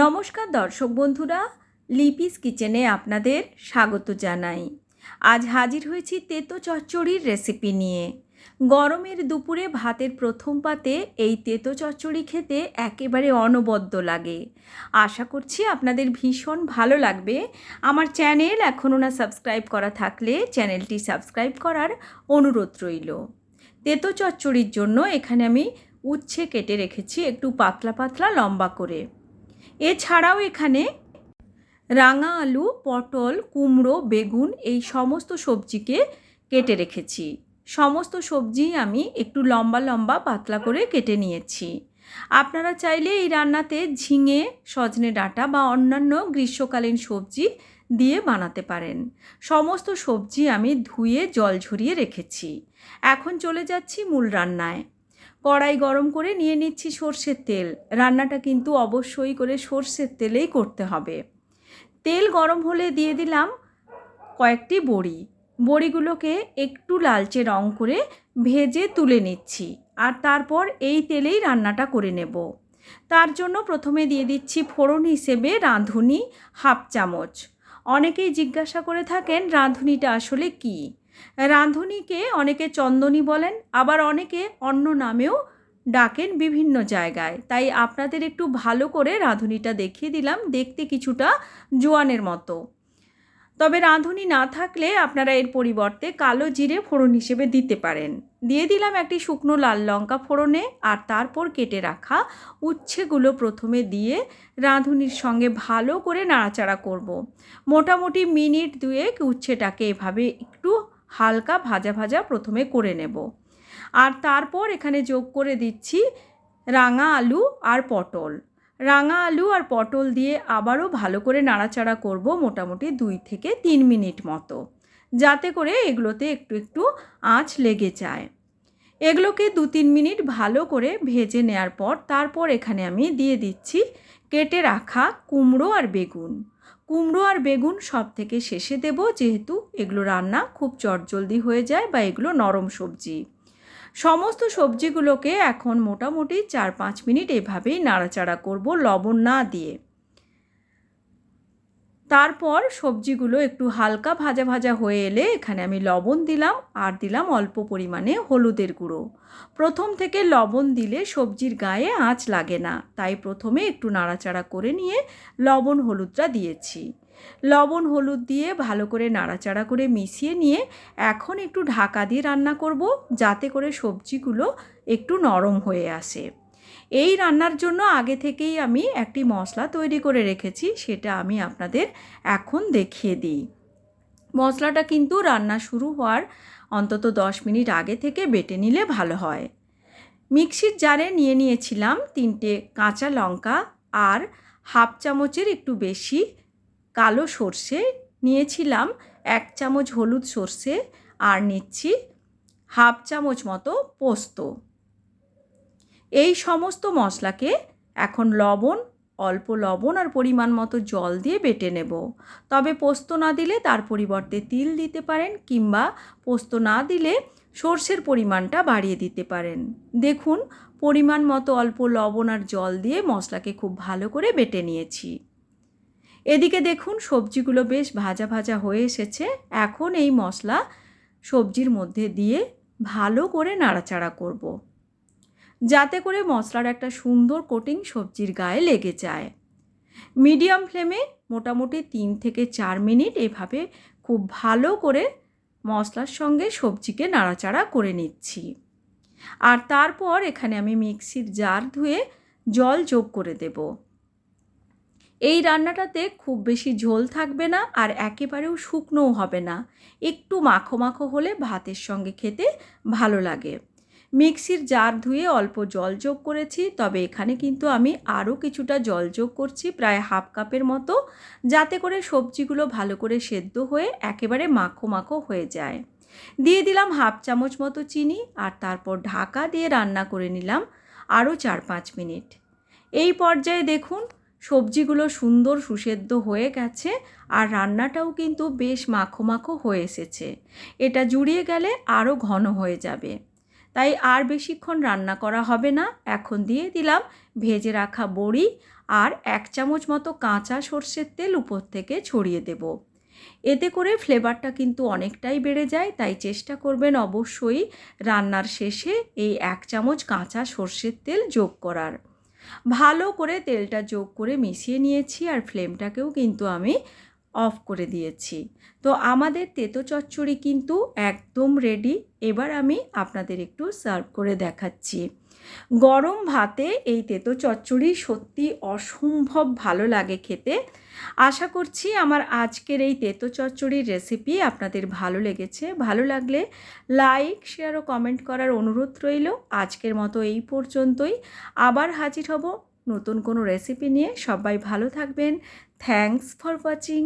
নমস্কার দর্শক বন্ধুরা, লিপিস কিচেনে আপনাদের স্বাগত জানাই। আজ হাজির হয়েছি তেতো চচ্চড়ির রেসিপি নিয়ে। গরমের দুপুরে ভাতের প্রথম পাতে এই তেতো চচ্চড়ি খেতে একেবারে অনবদ্য লাগে। আশা করছি আপনাদের ভীষণ ভালো লাগবে। আমার চ্যানেল এখনও না সাবস্ক্রাইব করা থাকলে চ্যানেলটি সাবস্ক্রাইব করার অনুরোধ রইল। তেতো চচ্চড়ির জন্য এখানে আমি উচ্ছে কেটে রেখেছি একটু পাতলা পাতলা লম্বা করে। এছাড়াও এখানে রাঙা আলু, পটল, কুমড়ো, বেগুন এই সমস্ত সবজিকে কেটে রেখেছি। সমস্ত সবজি আমি একটু লম্বা লম্বা পাতলা করে কেটে নিয়েছি। আপনারা চাইলে এই রান্নাতে ঝিঙে, সজনে ডাঁটা বা অন্যান্য গ্রীষ্মকালীন সবজি দিয়ে বানাতে পারেন। সমস্ত সবজি আমি ধুয়ে জল ঝরিয়ে রেখেছি। এখন চলে যাচ্ছি মূল রান্নায়। কড়াই গরম করে নিয়ে নিচ্ছি সর্ষের তেল। রান্নাটা কিন্তু অবশ্যই করে সর্ষের তেলেই করতে হবে। তেল গরম হলে দিয়ে দিলাম কয়েকটি বড়ি। বড়িগুলোকে একটু লালচে রং করে ভেজে তুলে নিচ্ছি আর তারপর এই তেলেই রান্নাটা করে নেব। তার জন্য প্রথমে দিয়ে দিচ্ছি ফোড়ন হিসেবে রাঁধুনি হাফ চামচ। অনেকেই জিজ্ঞাসা করে থাকেন, রাঁধুনিটা আসলে কী? রাঁধুনিকে অনেকে চন্দনী বলেন, আবার অনেকে অন্য নামেও ডাকেন বিভিন্ন জায়গায়। তাই আপনাদের একটু ভালো করে রাঁধুনিটা দেখিয়ে দিলাম, দেখতে কিছুটা জোয়ানের মতো। তবে রাঁধুনি না থাকলে আপনারা এর পরিবর্তে কালো জিরে ফোড়ন হিসেবে দিতে পারেন। দিয়ে দিলাম একটি শুকনো লাল লঙ্কা ফোড়নে আর তারপর কেটে রাখা উচ্ছেগুলো প্রথমে দিয়ে রাঁধুনির সঙ্গে ভালো করে নাড়াচাড়া করব। মোটামুটি মিনিট দুয়েক উচ্ছেটাকে এভাবে একটু হালকা ভাজা ভাজা প্রথমে করে নেব। আর তারপর এখানে যোগ করে দিচ্ছি রাঙা আলু আর পটল। রাঙা আলু আর পটল দিয়ে আবারও ভালো করে নাড়াচাড়া করব মোটামুটি দুই থেকে তিন মিনিট মতো, যাতে করে এগুলোতে একটু একটু আঁচ লেগে যায়। এগুলোকে দু তিন মিনিট ভালো করে ভেজে নেওয়ার পর তারপর এখানে আমি দিয়ে দিচ্ছি কেটে রাখা কুমড়ো আর বেগুন। কুমড়ো আর বেগুন সব থেকে শেষে দেব, যেহেতু এগুলো রান্না খুব চটজলদি হয়ে যায় বা এগুলো নরম সবজি। সমস্ত সবজিগুলোকে এখন মোটামুটি চার পাঁচ মিনিট এভাবেই নাড়াচাড়া করব লবণ না দিয়ে। তারপর সবজিগুলো একটু হালকা ভাজা ভাজা হয়ে এলে এখানে আমি লবণ দিলাম আর দিলাম অল্প পরিমাণে হলুদের গুঁড়ো। প্রথম থেকে লবণ দিলে সবজির গায়ে আঁচ লাগে না, তাই প্রথমে একটু নাড়াচাড়া করে নিয়ে লবণ হলুদটা দিয়েছি। লবণ হলুদ দিয়ে ভালো করে নাড়াচাড়া করে মিশিয়ে নিয়ে এখন একটু ঢাকা দিয়ে রান্না করব, যাতে করে সবজিগুলো একটু নরম হয়ে আসে। এই রান্নার জন্য আগে থেকেই আমি একটি মশলা তৈরি করে রেখেছি, সেটা আমি আপনাদের এখন দেখিয়ে দিই। মশলাটা কিন্তু রান্না শুরু হওয়ার অন্তত দশ মিনিট আগে থেকে বেটে নিলে ভালো হয়। মিক্সির জারে নিয়ে নিয়েছিলাম তিনটে কাঁচা লঙ্কা আর হাফ চামচের একটু বেশি কালো সর্ষে। নিয়েছিলাম এক চামচ হলুদ সর্ষে আর নিচ্ছি হাফ চামচ মতো পোস্ত। এই সমস্ত মশলাকে এখন লবণ, অল্প লবণ আর পরিমাণ মতো জল দিয়ে বেটে নেব। তবে পোস্ত না দিলে তার পরিবর্তে তিল দিতে পারেন কিংবা পোস্ত না দিলে সর্ষের পরিমাণটা বাড়িয়ে দিতে পারেন। দেখুন, পরিমাণ মতো অল্প লবণ আর জল দিয়ে মশলাকে খুব ভালো করে বেটে নিয়েছি। এদিকে দেখুন, সবজিগুলো বেশ ভাজা ভাজা হয়ে এসেছে। এখন এই মশলা সবজির মধ্যে দিয়ে ভালো করে নাড়াচাড়া করব। যাতে করে মশলার একটা সুন্দর কোটিং সবজির গায়ে লেগে যায়। মিডিয়াম ফ্লেমে মোটামুটি তিন থেকে চার মিনিট এভাবে খুব ভালো করে মশলার সঙ্গে সবজিকে নাড়াচাড়া করে নিচ্ছি। আর তারপর এখানে আমি মিক্সির জার ধুয়ে জল যোগ করে দেব। এই রান্নাটাতে খুব বেশি ঝোল থাকবে না আর একেবারেও শুকনোও হবে না। একটু মাখো মাখো হলে ভাতের সঙ্গে খেতে ভালো লাগে। মিক্সির জার ধুয়ে অল্প জল যোগ করেছি, তবে এখানে কিন্তু আমি আরও কিছুটা জল যোগ করছি, প্রায় হাফ কাপের মতো, যাতে করে সবজিগুলো ভালো করে সেদ্ধ হয়ে একেবারে মাখো মাখো হয়ে যায়। দিয়ে দিলাম হাফ চামচ মতো চিনি, আর তারপর ঢাকা দিয়ে রান্না করে নিলাম আরও চার পাঁচ মিনিট। এই পর্যায়ে দেখুন, সবজিগুলো সুন্দর সুসেদ্ধ হয়ে গেছে, আর রান্নাটাও কিন্তু বেশ মাখো মাখো হয়ে এসেছে। এটা জুড়িয়ে গেলে আরও ঘন হয়ে যাবে। তাই আর বেশিক্ষণ রান্না করা হবে না। এখন দিয়ে দিলাম ভেজে রাখা বড়ি আর এক চামচ মতো কাঁচা সর্ষের তেল উপর থেকে ছড়িয়ে দেব। এতে করে ফ্লেভারটা কিন্তু অনেকটাই বেড়ে যায়, তাই চেষ্টা করবেন অবশ্যই রান্নার শেষে এই এক চামচ কাঁচা সর্ষের তেল যোগ করার। ভালো করে তেলটা যোগ করে মিশিয়ে নিয়েছি আর ফ্লেমটাকেও কিন্তু আমি অফ করে দিয়েছি। তো আমাদের তেতো চচ্চড়ি কিন্তু একদম রেডি এবার আমি আপনাদের একটু সার্ভ করে দেখাচ্ছি। গরম ভাতে এই তেতো চচ্চড়ি সত্যি অসম্ভব ভালো লাগে খেতে। আশা করছি আমার আজকের এই তেতো চচ্চড়ির রেসিপি আপনাদের ভালো লেগেছে। ভালো লাগলে লাইক শেয়ার ও কমেন্ট করার অনুরোধ রইল। আজকের মতো এই পর্যন্তই। আবার হাজির হব নতুন কোনো রেসিপি নিয়ে। সবাই ভালো থাকবেন। Thanks for watching